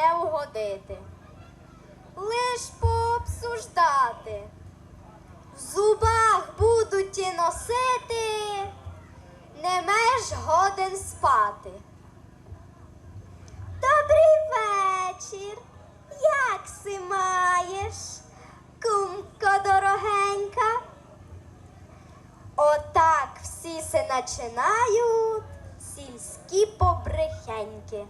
ходити, лиш пообсуждати. В зубах будуть і носити, не меж годен спати. Добрий вечір. Як си маєш, кумко дорогенька? Отак всі се начинають сільські побрехеньки.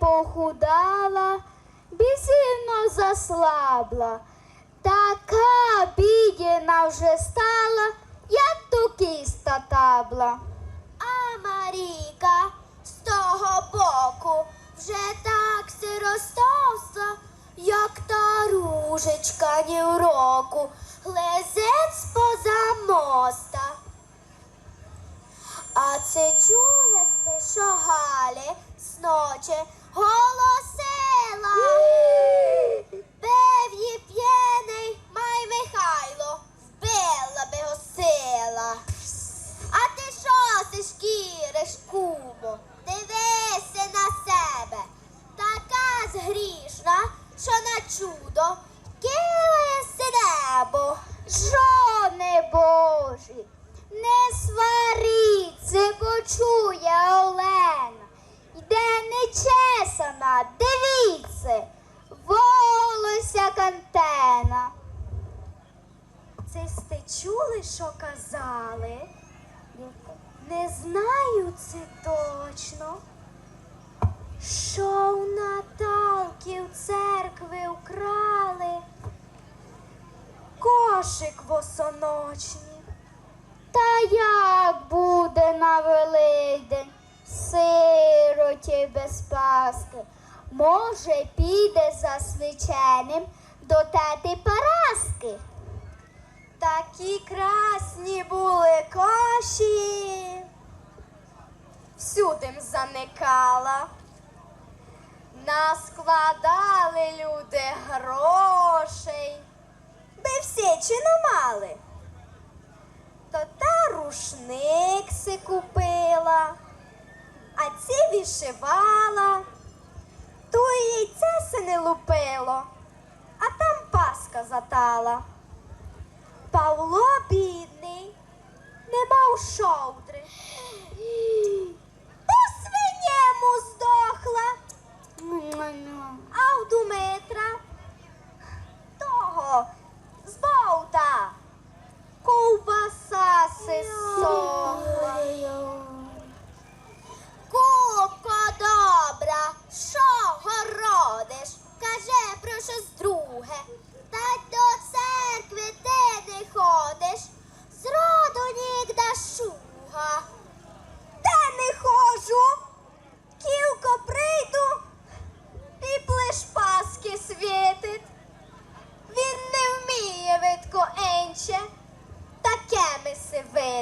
Похудала, бісівно заслабла. Така бідіна вже стала, як то кіста табла. А Маріка з того боку вже так си розтовста, як та ружечка ні в року, лезець поза моста. А це чули сте, що Галі сноче чудо килаєси небо. Жони Божі, не сваріться, почує Олена. Йде нечесана, дивіться, волося кантена. Це сте чули, що казали? Не знаю це точно. Що у Наталки в церкви украли кошик босоночний. Та як буде на Великдень, сироті без паски, може, піде за свяченим до тети Параски. Такі красні були коші. Всюдим заникала. Наскладали люди грошей. Би всі чи мали. То та рушник си купила, а ці вишивала, ту і яйце си не лупило, а там паска затала. Павло бідний, не мав шовдри. а у Думитра того з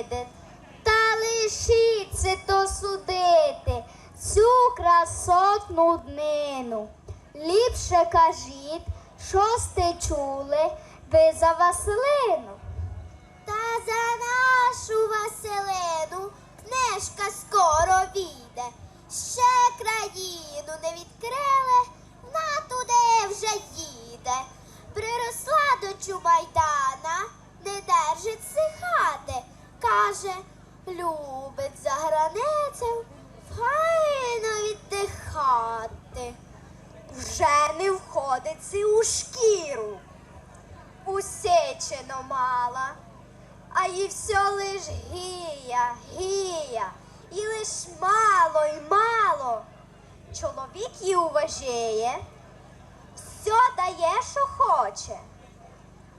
си. Та лишіться то судити цю красотну днину. Ліпше кажіть, що сте чули ви за Василину. Та за нашу Василину книжка скоро війде. Усечено мала, а їй все лиш гія, гія, і лиш мало й мало. Чоловік її уважає, все дає, що хоче,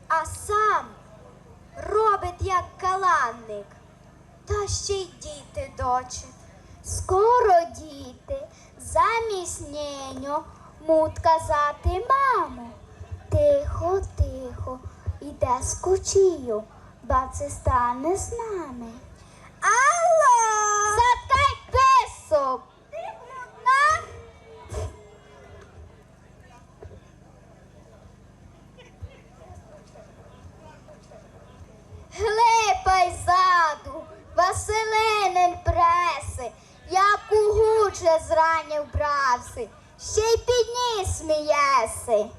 а сам робить як каланник, та ще й діти дочить. Скоро діти замість неньо мут казати мамо. Тихо, тихо, іде з кучію, ба це стане з нами. Алло! Заткай песок! Глипай ззаду, Василинин преси, як у гуче зранів бравси, ще й підніс смієси.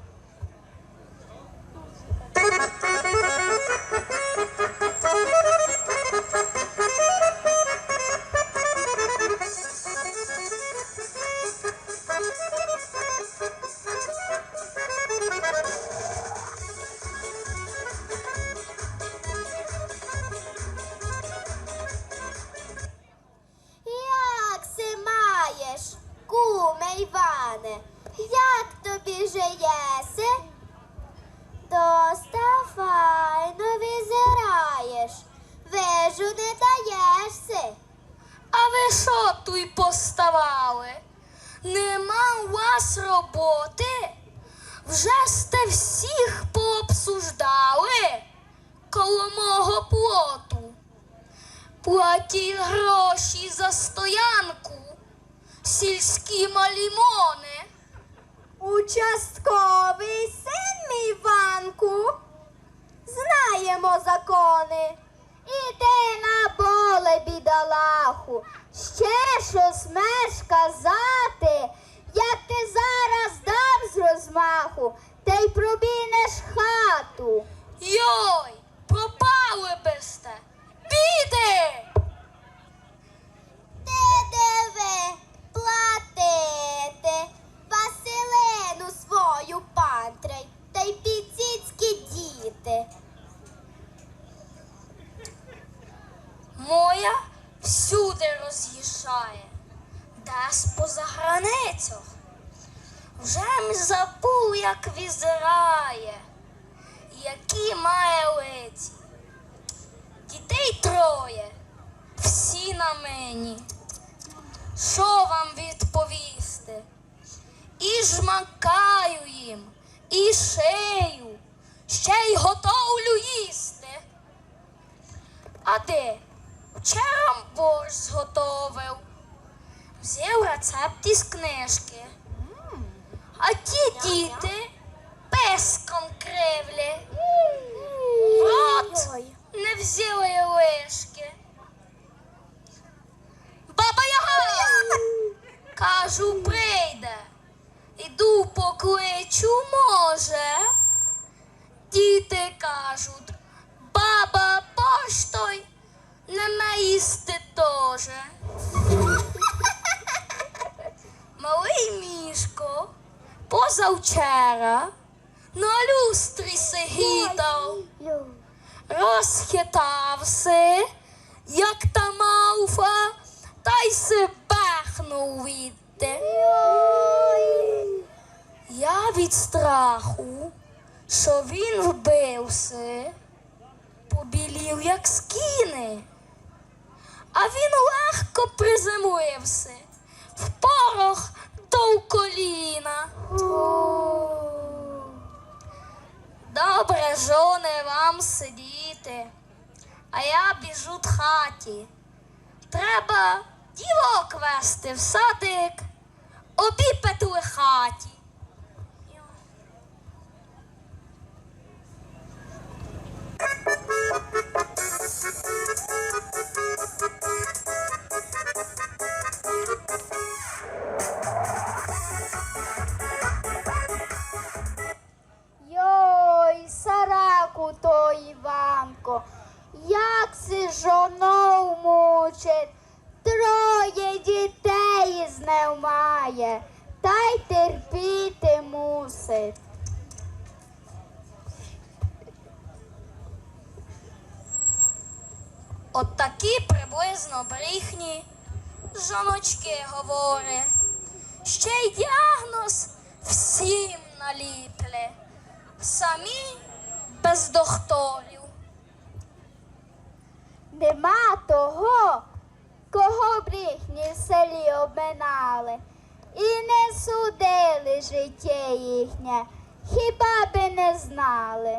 Іване? Як тобі жиєси? Доста файно визираєш, вижу не даєшся. А ви що тут поставали? Нема у вас роботи? Вже сте всіх пообсуждали коло мого плоту. Платіть гроші за стоянку, сільські малімони. Участковий син мій Іванку. Знаємо закони. Іди на поле, бідолаху. Ще щось меш казати, як ти зараз дам з розмаху, та й пробінеш хату. Йой, пропали би сте. Біди! Ти диви, платити, Василину свою пантрей, та й підсіцькі діти. Моя всюди роз'їжджає, десь поза границях. Вже забув, як візирає, які має лиці. Дітей троє, всі на мені. Вам відповісти? І жмакаю їм, і шию, ще й готовлю їсти. А де? Вчора борщ зготовив. Взяв рецепт із книжки. А ті діти песком кривлі. В рот не взяли лишки. Баба Яга! Кажу, прийде. Іду покличу, може. Діти кажуть, баба поштою не їсти теж. Малий мішко позавчора на люстрі сигітав, розхитався, як та мавфа, та й се бехнув відти. Я від страху, що він вбився, побілів, як скіни. А він легко приземлився в порох до коліна. Добре, жоне, вам сидіти, а я біжу в хаті. Треба дівок вести в садик, обіпетли хаті. Йой, не має, та й терпіти мусить. От такі приблизно брехні жоночки говорять. Ще й діагноз всім наліпле. Самі без докторів. Нема того, кого брехні в селі обминали, і не судили життя їхнє, хіба би не знали.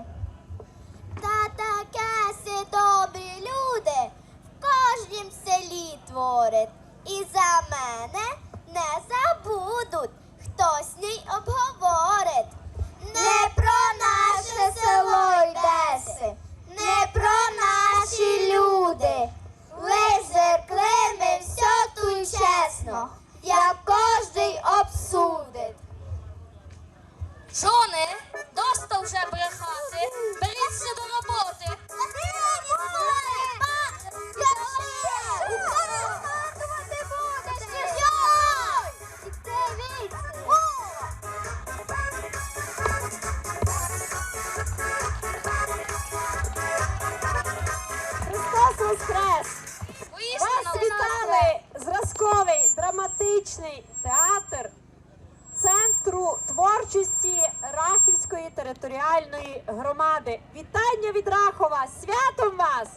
Та таке си добрі люди в кожнім селі творить. І за мене не забудуть, хтось ній обговорить. Не про наше село йдеси, не про наші люди. чесно, як кожний обсудить. Жони, доста вже брехати, беріться до роботи. Христос воскрес! Вас вітали! казковий драматичний театр центру творчості Рахівської територіальної громади. Вітання від Рахова! Святом вас!